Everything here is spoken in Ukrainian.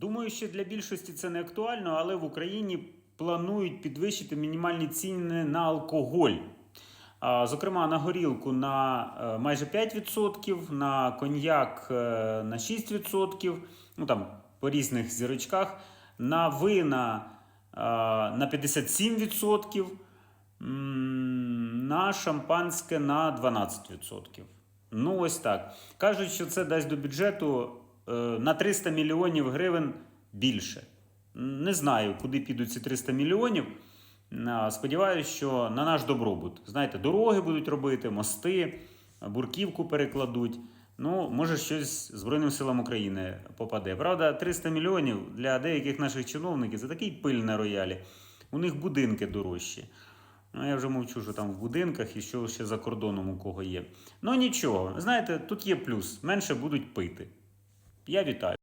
Думаю, що для більшості це не актуально, але в Україні планують підвищити мінімальні ціни на алкоголь. Зокрема, на горілку на е, майже 5%, на коньяк е, на 6%, ну там по різних зірочках, на вина е, на 57%, на шампанське на 12%. Ну, ось так. Кажуть, що це дасть до бюджету на 300 мільйонів гривень більше. Не знаю, куди підуть ці 300 мільйонів. А, Сподіваюсь, що на наш добробут. Знаєте, дороги будуть робити, мости, бурківку перекладуть. Ну, може, щось Збройним силам України попаде. Правда, 300 мільйонів для деяких наших чиновників це такий пиль на роялі. У них будинки дорожчі. Ну, я вже мовчу, що там в будинках і що ще за кордоном у кого є. Ну нічого, знаєте, тут є плюс. Менше будуть пити. Я вітаю.